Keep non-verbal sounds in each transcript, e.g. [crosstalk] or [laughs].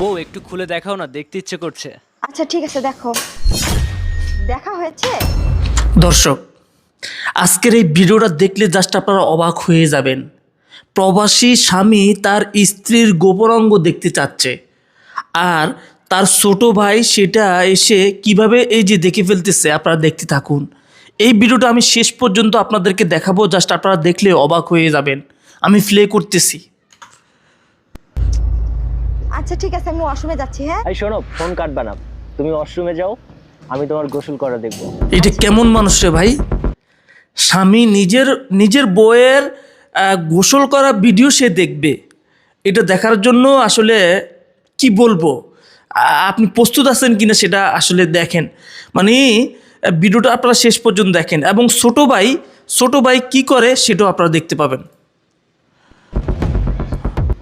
বউ একটু খুলে দেখাও না দেখতে ইচ্ছে করছে। আচ্ছা ঠিক আছে দেখো। দেখা হয়েছে? দর্শক আজকের এই ভিডিওটা দেখলে জাস্ট আপনারা অবাক হয়ে যাবেন। প্রবাসী স্বামী তার স্ত্রীর গোপনাঙ্গ দেখতে চাচ্ছে। আর তার ছোট ভাই সেটা এসে কীভাবে এই যে দেখে ফেলতেছে আপনারা দেখতে থাকুন। এই ভিডিওটা আমি শেষ পর্যন্ত আপনাদেরকে দেখাবো জাস্ট আপনারা দেখলে অবাক হয়ে যাবেন। আমি প্লে করতেছি। আচ্ছা ঠিক আছে আমি ওয়াশরুমে যাচ্ছি হ্যাঁ? এই শোনো ফোন কাটবা না। তুমি ওয়াশরুমে যাও আমি তোমার গোসল করা দেখব। এটা কেমন মানুষ রে ভাই? স্বামী নিজের নিজের বইয়ের গোসল করা ভিডিও সে দেখবে। এটা দেখার জন্য আসলে কি বলব? আপনি প্রস্তুত আছেন কিনা সেটা আসলে দেখেন। মানে ভিডিওটা আপনারা শেষ পর্যন্ত দেখেন এবং ছোট ভাই ছোট ভাই কি করে সেটাও আপনারা দেখতে পাবেন।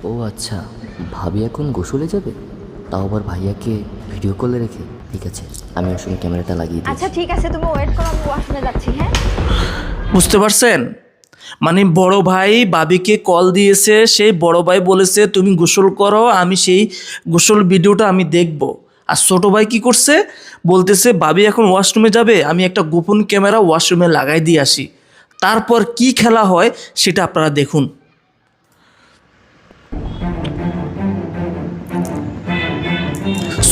ও আচ্ছা। ভাবি এখন গোসলে যাবে? তাও আবার ভাইয়াকে ভিডিও কলে রেখে। ঠিক আছে আমি ওর সঙ্গে ক্যামেরাটা লাগিয়ে দিই আচ্ছা ঠিক আছে তুমি ওয়েট করো আমি ওয়াশরুমে যাচ্ছি হ্যাঁ? বুঝতে পারছেন? মানে বড় ভাই বাবিকে কল দিয়েছে সেই বড় ভাই বলেছে তুমি গোসল করো আমি সেই গোসল ভিডিওটা আমি দেখব। আর ছোট ভাই কি করছে? বলতেছে বাবি এখন ওয়াশরুমে যাবে আমি একটা গোপন ক্যামেরা ওয়াশরুমে লাগাই দিয়ে আসি। তারপর কি খেলা হয় সেটা আপনারা দেখুন।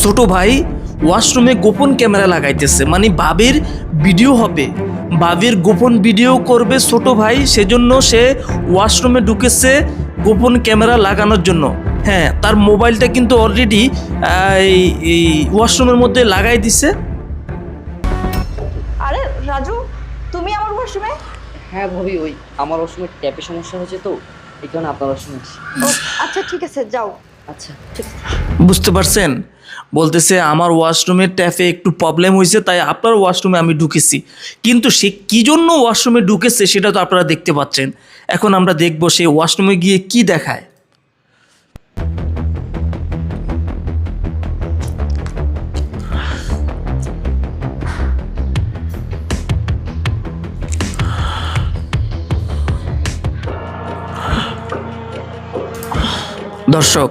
ছোট ভাই ওয়াশরুমে গোপন ক্যামেরা লাগাইতেছে। মানে বাবির ভিডিও হবে। বাবির গোপন ভিডিও করবে ছোট ভাই সেজন্য সে ওয়াশরুমে ঢুকেছে গোপন ক্যামেরা লাগানোর জন্য। হ্যাঁ তার মোবাইলটা কিন্তু অলরেডি এই ওয়াশরুমের মধ্যে লাগাই দিছে। আরে রাজু তুমি আমার ওয়াশরুমে? হ্যাঁ ভাবি ওই আমার ওর ট্যাপে সমস্যা হয়েছে তো এই কারণে আপনার ওর ও আচ্ছা ঠিক আছে যাও। আচ্ছা বুঝতে পারছেন? বলতেছে, আমার ওয়াশরুমের ট্যাপে একটু প্রবলেম হয়েছে তাই আপনার ওয়াশরুমে আমি ঢুকেছি। কিন্তু সে কী জন্য ওয়াশরুমে ঢুকেছে, সেটা তো আপনারা দেখতে পাচ্ছেন। এখন আমরা দেখব সে ওয়াশরুমে গিয়ে কি দেখায়। দর্শক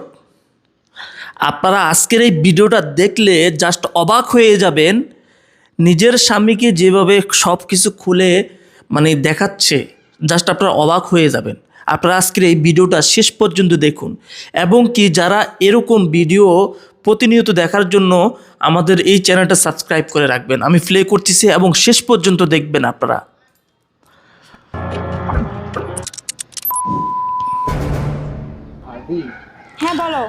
আপনারা আজকের এই ভিডিওটা দেখলে জাস্ট অবাক হয়ে যাবেন নিজের স্বামীকে যেভাবে সব কিছু খুলে মানে দেখাচ্ছে জাস্ট আপনারা অবাক হয়ে যাবেন। আপনারা আজকের এই ভিডিওটা শেষ পর্যন্ত দেখুন। এবং কি যারা এরকম ভিডিও প্রতিনিয়ত দেখার জন্য আমাদের এই চ্যানেলটা সাবস্ক্রাইব করে রাখবেন। আমি প্লে করতেছি এবং শেষ পর্যন্ত দেখবেন আপনারা। হ্যাঁ বলো।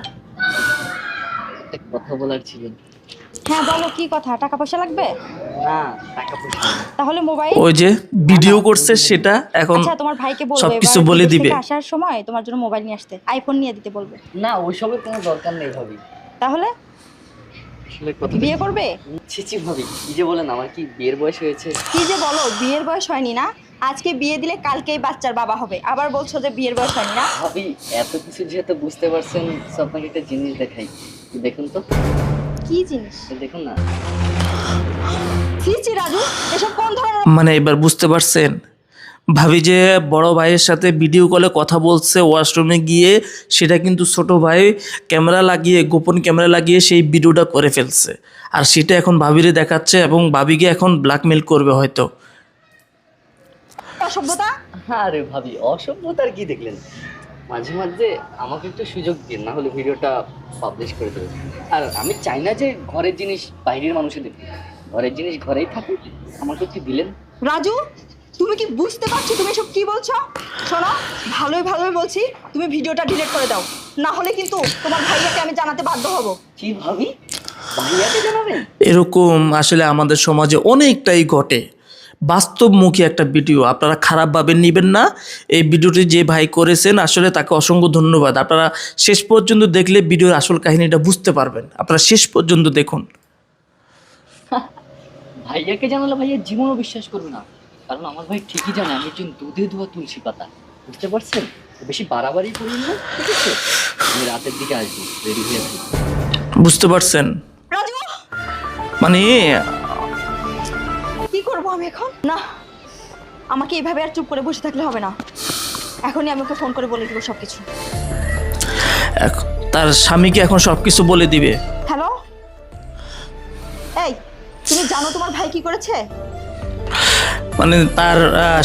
একটা কথা বলার ছিল। হ্যাঁ বলো কি কথা? টাকা পয়সা লাগবে? না টাকা পয়সা তাহলে মোবাইল ওই যে ভিডিও করছে সেটা এখন আচ্ছা তোমার ভাইকে বলব সবকিছু বলে দিবে। আসার সময় তোমার জন্য মোবাইল নিয়ে আসতে আইফোন নিয়ে দিতে বলবে। না ওইসবের কোনো দরকার নেই ভাবি। তাহলে? বিয়ে করবে? ছি ছি ভাবি কি যে বলেন আমার কি বিয়ের বয়স হয়েছে? কি যে বলো বিয়ের বয়স হয়নি না? আজকে বিয়ে দিলে কালকেই বাচ্চার বাবা হবে। আবার বলছো যে বিয়ের বয়স হয়নি না? ভাবি এত কিছু যেহেতু বুঝতে পারছেন আপনাকে একটা জিনিস দেখাই। দেখুন তো? কি জিনিস? দেখুন না। ছি ছি রাজু? এসব কোন ধরনের মানে এবার বুঝতে পারছেন? ভাবি যে বড় ভাইয়ের সাথে ভিডিও কলে কথা বলছে ওয়াশরুমে গিয়ে সেটা কিন্তু ছোট ভাই ক্যামেরা লাগিয়ে গোপন ক্যামেরা লাগিয়ে সেই ভিডিওটা করে ফেলছে। আর সেটা এখন ভাবিরে দেখাচ্ছে এবং ভাবিকে এখন ব্ল্যাকমেল করবে হয়তো। অসভ্যতা? আরে ভাবি অসভ্যতার কি দেখলেন? মাঝে মাঝে আমাকে একটু সুযোগ দিন না হলে ভিডিওটা পাবলিশ করে দেবেন। আর আমি চাই না যে ঘরের জিনিস বাইরের মানুষে দেখবে ঘরের জিনিস ঘরেই থাকুক আমাকে একটু দিলেন। রাজু তুমি কি বুঝতে পারছ তুমি এসব কি বলছো? শোনো ভালোই ভালোই বলছি তুমি ভিডিওটা ডিলিট করে দাও। না হলে কিন্তু তোমার ভাইয়াকে আমি জানাতে বাধ্য হব। কি ভাবি? এরকম আসলে আমাদের সমাজে অনেকটাই ঘটে। বাস্তবমুখী একটা ভিডিও। আপনারা খারাপভাবে নেবেন না। এই ভিডিওটি যে ভাই করেছেন আসলে তাকে অসংখ্য ধন্যবাদ। আপনারা শেষ পর্যন্ত দেখলে ভিডিওর আসল কাহিনীটা বুঝতে পারবেন। আপনারা শেষ পর্যন্ত দেখুন। [laughs] ভাইয়াকে জানালে ভাইয়া জীবনও বিশ্বাস করবে না। কারণ আমার ভাই ঠিকই জানে আমি একজন দুধে ধোয়া তুলসী পাতা। বুঝতে পারছেন? বেশি বাড়াবাড়ি করুন না ঠিক আছে? আমি রাতের দিকে আসব রেডি হয়ে আসব। বুঝতে পারছেন? মানে আমি এখন? না আমাকে এইভাবে আর চুপ করে বসে থাকলে হবে না। এখনই আমি ওকে ফোন করে বলে দেবো সব কিছু তার স্বামীকে এখন সব কিছু বলে দিবে। হ্যালো এই তুমি জানো তোমার ভাই কি করেছে? মানে তার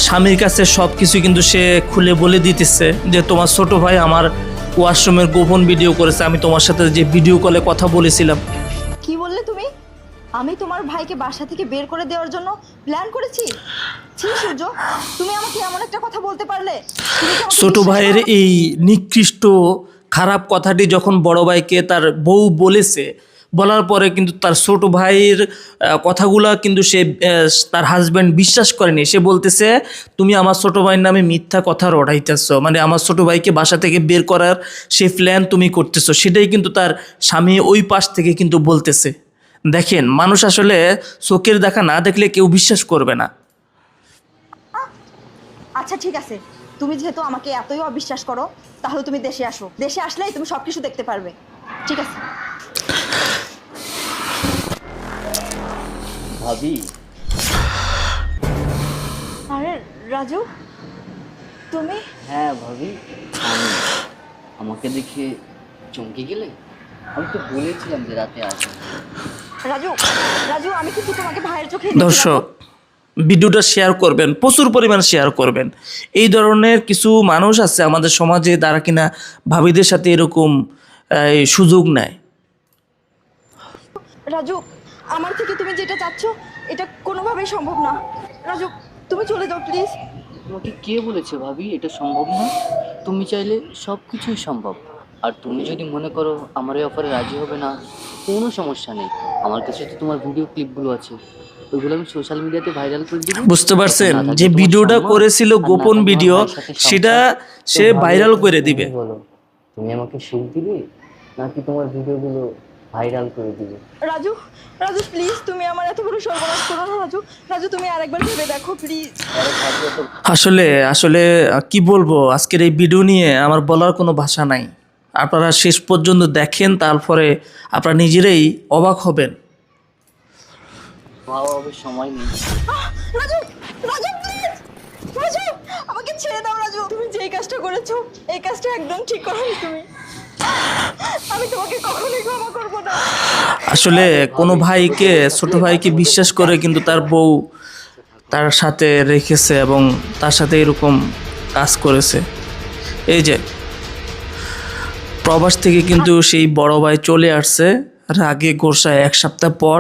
স্বামীর কাছে সব কিছু কিন্তু সে খুলে বলে দিতেছে যে তোমার ছোট ভাই আমার ওয়াশরুমের গোপন ভিডিও করেছে আমি তোমার সাথে যে ভিডিও কলে কথা বলেছিলাম। আমি তোমার ভাইকে বাসা থেকে বের করে দেওয়ার জন্য প্ল্যান করেছি? ছি সূর্য তুমি আমাকে এমন একটা কথা বলতে পারলে? ছোট ভাইয়ের এই নিকৃষ্ট খারাপ কথাটি যখন বড় ভাইকে তার বউ বলেছে বলার পরে কিন্তু তার ছোট ভাইয়ের কথাগুলা কিন্তু সে তার হাজব্যান্ড বিশ্বাস করেনি। সে বলতেছে তুমি আমার ছোট ভাইয়ের নামে মিথ্যা কথা রটাইতেছ। মানে আমার ছোট ভাইকে বাসা থেকে বের করার সে প্ল্যান তুমি করতেছো। সেটাই কিন্তু তার স্বামী ওই পাশ থেকে কিন্তু বলতেছে। দেখেন মানুষ আসলে চোখের দেখা না দেখলে কেউ বিশ্বাস করবে না। আচ্ছা ঠিক আছে। তুমি যেহেতু আমাকে এতই অবিশ্বাস করো তাহলে তুমি দেশে আসো। দেশে আসলেই তুমি সব কিছু দেখতে পারবে। ঠিক আছে। ভাবি। আরে রাজু তুমি? হ্যাঁ ভাবি। আমি আমাকে দেখে চমকে গেলে? আমি তো বলেছিলাম যে রাতে আসব। রাজু রাজু আমি কিন্তু তোমাকে ভাইয়ের চোখে দর্শক ভিডিওটা শেয়ার করবেন প্রচুর পরিমাণ শেয়ার করবেন। এই ধরনের কিছু মানুষ আছে আমাদের সমাজে তারা কিনা ভাবিদের সাথে এরকম সুযোগ নেয়। রাজু আমার থেকে তুমি যেটা চাচ্ছ এটা কোনোভাবেই সম্ভব না। রাজু তুমি চলে যাও প্লিজ তোমাকে কে বলেছে ভাবি এটা সম্ভব না? তুমি চাইলে সব কিছুই সম্ভব। আর তুমি যদি মনে করো আমার এই অফারে রাজি হবে না কোনো সমস্যা নেই। আমার কাছে তো তোমার ভিডিও ক্লিপগুলো আছে। ওইগুলো আমি সোশ্যাল মিডিয়াতে ভাইরাল করে দিব। বুঝতে পারছেন? যে ভিডিওটা করেছিল গোপন ভিডিও। সেটা সে ভাইরাল করে দিবে। বলো তুমি আমাকে সুখ দিবে নাকি তোমার ভিডিওগুলো ভাইরাল করে দিবে? রাজু রাজু প্লিজ তুমি আমার এত বড় সর্বনাশ করো না রাজু। রাজু তুমি আরেকবার ভেবে দেখো প্লিজ আসলে আসলে কি বলব? আজকের এই ভিডিও নিয়ে আমার বলার কোনো ভাষা নাই। আপনারা শেষ পর্যন্ত দেখেন তারপরে আপনারা নিজেরাই অবাক হবেন। সময় নেই। রাজু রাজু প্লিজ রাজু আমাকে ছেড়ে দাও রাজু। তুমি যেই কাজটা করেছ এই কাজটা একদম ঠিক করোনি তুমি। আমি তোমাকে কখনোই ক্ষমা করব না। আসলে কোনো ভাইকে ছোট ভাইকে বিশ্বাস করে কিন্তু তার বউ তার সাথে রেখেছে এবং তার সাথে এরকম কাজ করেছে। এই যে প্রবাস থেকে কিন্তু সেই বড় ভাই চলে আসছে রাগে গোসায় এক সপ্তাহ পর।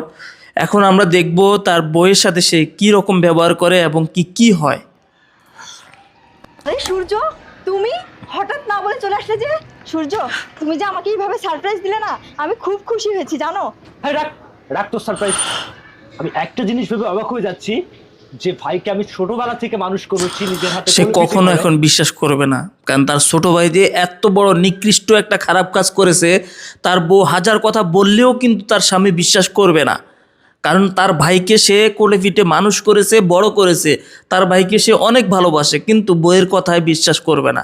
এখন আমরা দেখব তার বইয়ের সাথে সে কি রকম ব্যবহার করে এবং কি কি হয়। আরে সূর্য তুমি হঠাৎ না বলে চলে আসলে যে? সূর্য তুমি যে আমাকে এইভাবে সারপ্রাইজ দিলে না আমি খুব খুশি হয়েছি জানো? হ্যাঁ রাখ রাখ তোর সারপ্রাইজ আমি একটা জিনিস ভেবে অবাক হয়ে যাচ্ছি। যে ভাইকে আমি ছোটবেলা থেকে মানুষ করেছি নিজের হাতে সে কখনো এখন বিশ্বাস করবে না। কারণ তার ছোট ভাই যে এত বড় নিকৃষ্ট একটা খারাপ কাজ করেছে তার বউ হাজার কথা বললেও কিন্তু তার স্বামী বিশ্বাস করবে না। কারণ তার ভাইকে সে কোলে পিঠে মানুষ করেছে বড় করেছে। তার ভাইকে সে অনেক ভালোবাসে কিন্তু বইয়ের কথায় বিশ্বাস করবে না।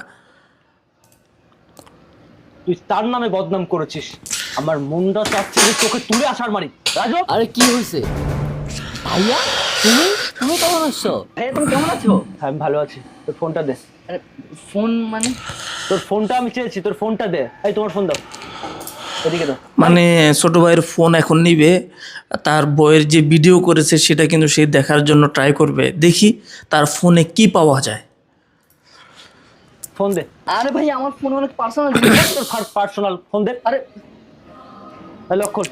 তুই তার নামে বদনাম করেছিস। আমার মুন্ডা চাচ্ছে তোকে তুলে আসার মারি রাজু? আরে কি হয়েছে ভাইয়া তুমি? তুমি কেমন আছো? ভাইয়া তুমি কেমন আছো? হ্যাঁ আমি ভালো আছি। তোর ফোনটা দে। আরে ফোন মানে? তোর ফোনটা আমি চেয়েছি তোর ফোনটা দে। এই তোমার ফোন দাও। এদিকে দাও। মানে ছোট ভাইয়ের ফোন এখন নিবে তার বইয়ের যে ভিডিও করেছে সেটা কিন্তু সে দেখার জন্য ট্রাই করবে। দেখি তার ফোনে কি পাওয়া যায়। ফোন দে। আরে ভাই আমার ফোন অনেক পার্সোনাল [coughs] তোর পার্সোনাল ফোন দে। আরে। লক্ষণ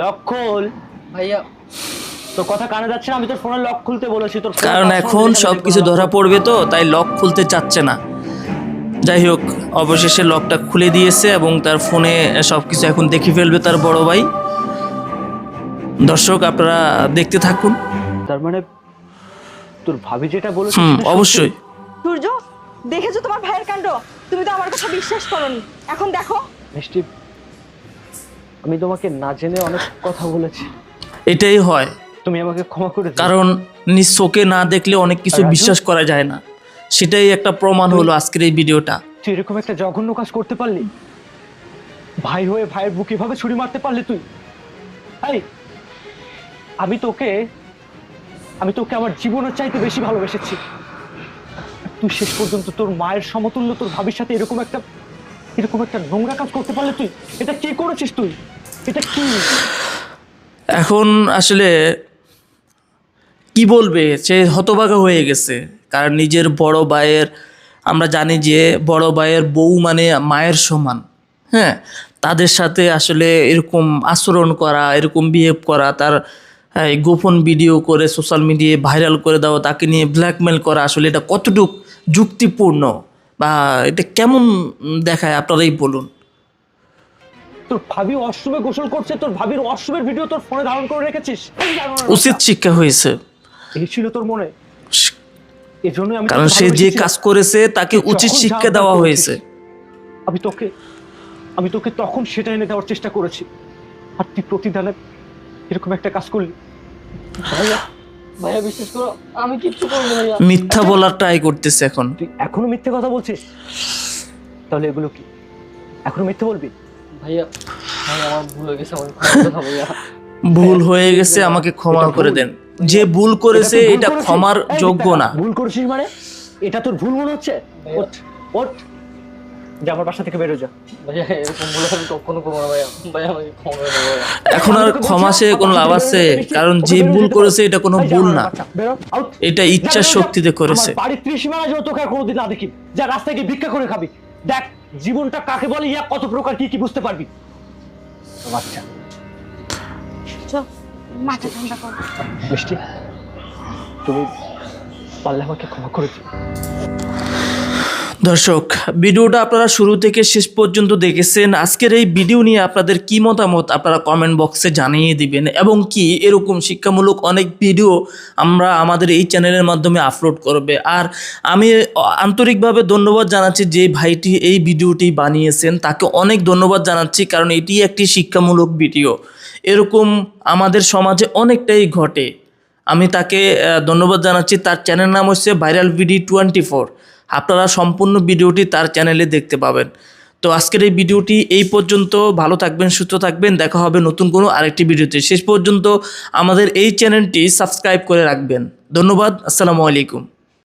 লক্ষণ ভাইয়া তোর কথা কানে যাচ্ছে না আমি তোর ফোনের লক খুলতে বলেছি তোর কারণ এখন সব কিছু ধরা পড়বে তো তাই লক খুলতে চাচ্ছে না। যাই হোক অবশেষে লকটা খুলে দিয়েছে এবং তার ফোনে সব কিছু এখন দেখে ফেলবে তার বড় ভাই। দর্শক আপনারা দেখতে থাকুন। তার মানে তোর ভাবি যেটা বলেছে হুম? অবশ্যই। সূর্য দেখেছ তোমার ভাইয়ের কাণ্ড? তুমি তো আমার কথা বিশ্বাস করনি। এখন দেখো। মিষ্টি আমি তোমাকে না জেনে অনেক কথা বলেছি। এটাই হয়। তুমি আমাকে ক্ষমা করে কারণ নিজ চোখে না দেখলে অনেক কিছু বিশ্বাস করা যায় না। সেটাই একটা প্রমাণ হলো আজকের এই ভিডিওটা। তুই এরকম একটা জঘন্য কাজ করতে পারলি? ভাই হয়ে ভাইয়ের বুক এভাবে ছুরি মারতে পারলি তুই? এই আমি তোকে আমি তোকে আমার জীবনের চাইতে বেশি ভালোবেসেছি। তুই শেষ পর্যন্ত তোর মায়ের সমতুল্য তোর ভাবির সাথে এরকম একটা এরকম একটা নোংরা কাজ করতে পারলে তুই? এটা কি করেছিস তুই? এটা কি? এখন আসলে কি বলবে? সে হতভাগা হয়ে গেছে। কারণ নিজের বড় ভাইয়ের আমরা জানি যে বড় ভাইয়ের বউ মানে মায়ের সমান। হ্যাঁ? তাদের সাথে আসলে এরকম আচরণ করা এরকম বিহেভ করা তার এই, গোপন ভিডিও করে সোশ্যাল মিডিয়ায় ভাইরাল করে দেওয়া তাকে নিয়ে ব্ল্যাকমেল করা আসলে এটা কতটুক যুক্তিপূর্ণ? বা এটা কেমন দেখায়? আপনারাই বলুন। তোর ভাবি অশ্রমে গোসল করছে তোর ভাবির অশ্রমের ভিডিও তোর ফোনে ধারণ করে রেখেছিস। উচিত শিক্ষা হয়েছে। এই ছিল তোর মনে? এই জন্য আমি কারণ সে যে কাজ করেছে তাকে উচিত শিক্ষা দেওয়া হয়েছে। আমি তোকে আমি তোকে তখন সেটা এনে দেওয়ার চেষ্টা করেছি। আর তুই প্রতিদানে এরকম একটা কাজ করলি। ভাইয়া ভাইয়া বিশ্বাস করো আমি কিচ্ছু করিনি ভাইয়া। মিথ্যা বলার ট্রাই করতেছে এখন। তুই এখনও মিথ্যে কথা বলছিস? তাহলে এগুলো কি? এখনও মিথ্যে বলবি? ভাইয়া ভাইয়া আমার ভুল হয়ে গেছে আমার ক্ষমা করে দাও ভাইয়া। ভুল হয়ে গেছে আমাকে ক্ষমা করে দেন। [laughs] যে ভুল করেছে এটা ক্ষমার যোগ্য না। ভুল করেছিস মানে? এটা তোর ভুল মনে হচ্ছে? ওঠ ওঠ। আমার বাসা থেকে বেরো যা। এখন আর ক্ষমা সে কোনো লাভ আছে? কারণ যে ভুল করেছে এটা কোনো ভুল না। এটা যা, ইচ্ছার শক্তিতে করেছে। বাড়ির ত্রিসীমানা যেন তোকে আর কোনোদিন না দেখি। যা রাস্তায় গিয়ে ভিক্ষা করে খাবি। দেখ জীবনটা কাকে বলে ইয়া কত প্রকার কি কি বুঝতে পারবি? আচ্ছা। মাথা ঠান্ডা কর। মিষ্টি তুমি পারলে আমাকে ক্ষমা করেছি দিও। দর্শক, ভিডিওটা আপনারা শুরু থেকে শেষ পর্যন্ত দেখেছেন। আজকের এই ভিডিও নিয়ে আপনাদের কি মতামত আপনারা কমেন্ট বক্সে জানিয়ে দিবেন এবং কি এরকম শিক্ষামূলক অনেক ভিডিও আমরা আমাদের এই চ্যানেলের মাধ্যমে আপলোড করবে। আর আমি আন্তরিকভাবে ধন্যবাদ জানাচ্ছি যে ভাইটি এই ভিডিওটি বানিয়েছেন। তাকে অনেক ধন্যবাদ জানাচ্ছি কারণ এটি একটি শিক্ষামূলক ভিডিও। এরকম আমাদের সমাজে অনেকটাই ঘটে। আমি তাকে ধন্যবাদ জানাচ্ছি। তার চ্যানেল নাম হচ্ছে ভাইরাল ভিডি টোয়েন্টি ফোর। আপনারা সম্পূর্ণ ভিডিওটি তার চ্যানেলে দেখতে পাবেন। তো আজকের এই ভিডিওটি এই পর্যন্ত। ভালো থাকবেন, সুস্থ থাকবেন। দেখা হবে নতুন কোনো আরেকটি ভিডিওতে। শেষ পর্যন্ত আমাদের এই চ্যানেলটি সাবস্ক্রাইব করে রাখবেন। ধন্যবাদ, আসসালামু আলাইকুম।